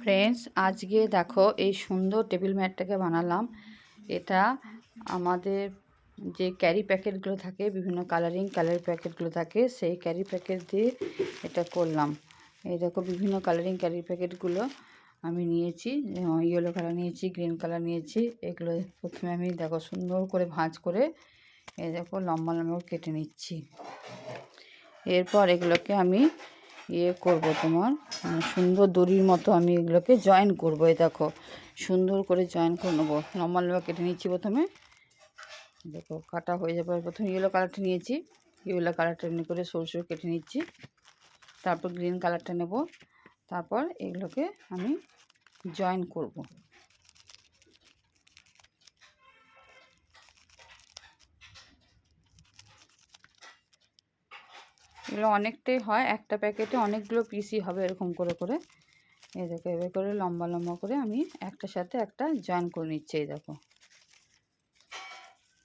Friends আজকে দেখো এই সুন্দর টেবিল ম্যাটটাকে বানালাম। এটা আমাদের যে ক্যারি প্যাকেটগুলো থাকে, বিভিন্ন কালারিং কালার প্যাকেটগুলো থাকে, সেই ক্যারি প্যাকেট দিয়ে এটা করলাম। এই দেখো বিভিন্ন কালারিং ক্যারি প্যাকেটগুলো আমি নিয়েছি ইয়েলো কালার নিয়েছি গ্রিন কালার নিয়েছি, এগুলো প্রথমে আমি দেখো সুন্দর করে ভাঁজ করে, এই দেখো লম্বা লম্বা কেটে নিচ্ছি। এরপর এগুলোকে আমি ইয়ে করব তোমার মানে সুন্দর দড়ির মতো আমি এগুলোকে জয়েন করব, এই দেখো। সুন্দর করে জয়েন করে নেব। লম্বা কেটে নিচ্ছি প্রথমে। দেখো, কাটা হয়ে যাবে। প্রথমে ইয়েলো কালারটা নিয়েছি। ইয়েলো কালারটা এমনি করে সরু সরু কেটে নিচ্ছি। তারপর গ্রিন কালারটা নেব। তারপর এগুলোকে আমি জয়েন করব। এগুলো অনেকটাই হয়, একটা প্যাকেটে অনেকগুলো পিসই হবে এরকম করে করে। এই দেখো এবার করে লম্বা লম্বা করে আমি একটার সাথে একটা জয়েন করে নিচ্ছি, এই দেখো।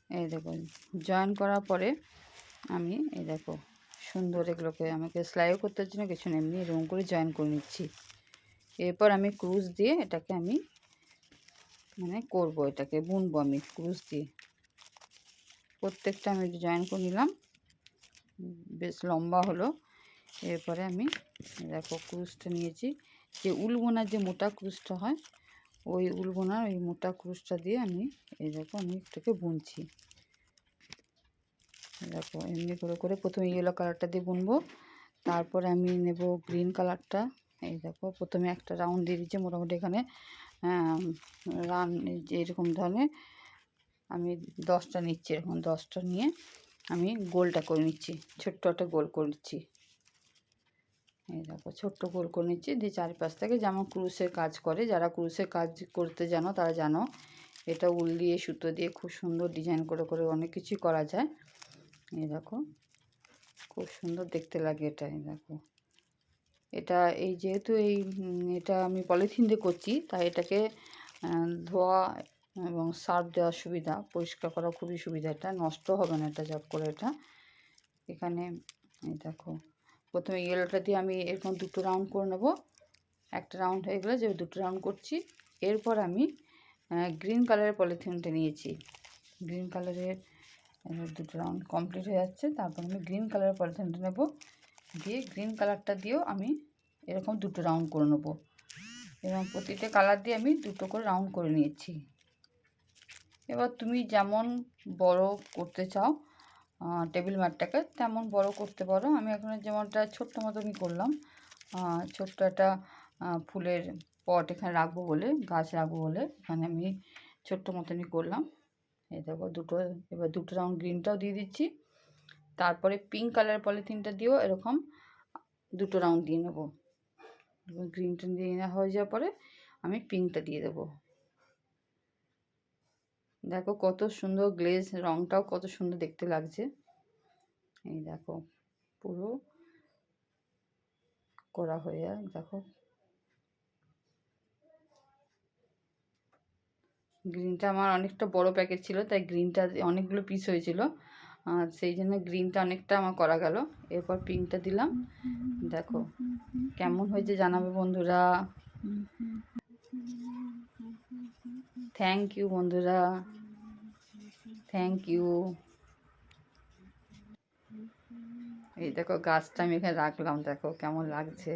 এই দেখো জয়েন করার পরে আমি, এই দেখো, সুন্দর এগুলোকে, আমাকে সেলাইও করতে জন্য কিছু এমনি এরকম করে জয়েন করে নিচ্ছি। এরপর আমি ক্রুজ দিয়ে এটাকে আমি মানে করব এটাকে, বুনবো আমি ক্রুজ দিয়ে। প্রত্যেকটা আমি জয়েন করে নিলাম। বেশ লম্বা হলো। এরপরে আমি দেখো ক্রুশটা নিয়েছি। যে উল বোনার যে মোটা ক্রুশটা হয়, ওই উল বোনার ওই মোটা ক্রুশটা দিয়ে আমি এই দেখো আমি এটাকে বুনছি। দেখো এমনি করে করে প্রথমে ইয়েলো কালারটা দিয়ে বুনবো। তারপরে আমি নেব গ্রিন কালারটা এই দেখো প্রথমে একটা রাউন্ড দিয়ে দিচ্ছি। মোটামুটি এখানে রান এরকম ধরনের আমি দশটা নিচ্ছি এরকম দশটা নিয়ে আমি গোলটা করে নিচ্ছি, ছোট্ট একটা গোল করে নিচ্ছি। এই দেখো, ছোট্ট গোল করে নিচ্ছি, দিয়ে চারিপাশ থেকে যেমন ক্রুশের কাজ করে, যারা ক্রুশের কাজ করতে জানো তারা জানো, এটা উল দিয়ে, সুতো দিয়ে খুব সুন্দর ডিজাইন করে করে অনেক কিছুই করা যায়। এই দেখো, খুব সুন্দর দেখতে লাগে এটা, এই দেখো। এটা এই যেহেতু এই এটা আমি পলিথিন দিয়ে করছি, তাই এটাকে ধোয়া এবং সার্ফ দেওয়ার সুবিধা, পরিষ্কার করা খুবই সুবিধা। এটা নষ্ট হবে না এটা জব করে এটা। এখানে এই দেখো, প্রথমে ইয়েলোটা দিয়ে আমি এরকম দুটো রাউন্ড করে নেব। একটা রাউন্ড হয়ে গেলে যে দুটো রাউন্ড করছি। এরপর আমি গ্রিন কালারের পলিথিনটা নিয়েছি। গ্রিন কালারের দুটো রাউন্ড কমপ্লিট হয়ে যাচ্ছে। তারপর আমি গ্রিন কালারের পলিথিনটা নেব। দিয়ে গ্রিন কালারটা দিয়েও আমি এরকম দুটো রাউন্ড করে নেব। এবং প্রতিটা কালার দিয়ে আমি দুটো করে রাউন্ড করে নিয়েছি। এবার তুমি যেমন বড় করতে চাও টেবিল ম্যাটটাকে তেমন বড় করতে পারো। আমি এখন যেমনটা ছোট্ট মতনই করলাম। ছোট্ট একটা ফুলের পট এখানে রাখব বলে, গাছ রাখব বলে, এখানে আমি ছোট্ট মতনই করলাম। এই দেখো দুটো, এবার দুটো রাউন্ড গ্রিনটাও দিয়ে দিচ্ছি। তারপরে পিঙ্ক কালার পলিথিনটা দিয়েও এরকম দুটো রাউন্ড দিয়ে নেব। গ্রিনটা দিয়ে নেওয়া হয়ে যাওয়ার পরে আমি পিঙ্কটা দিয়ে দেবো। দেখো কত সুন্দর গ্লেজ রংটাও কত সুন্দর দেখতে লাগছে। এই দেখো, পুরো করা হয়ে দেখো। গ্রিনটা আমার অনেকটা বড় প্যাকেট ছিল, তাই গ্রিনটা অনেকগুলো পিস হয়েছিল। আর সেই জন্য গ্রিনটা অনেকটা আমার করা গেল। এরপর পিঙ্কটা দিলাম। দেখো, কেমন হয়েছে জানাবে বন্ধুরা? থ্যাংক ইউ বন্ধুরা। থ্যাংক ইউ এই দেখো গাছটা আমি এখানে রাখলাম দেখো কেমন লাগছে।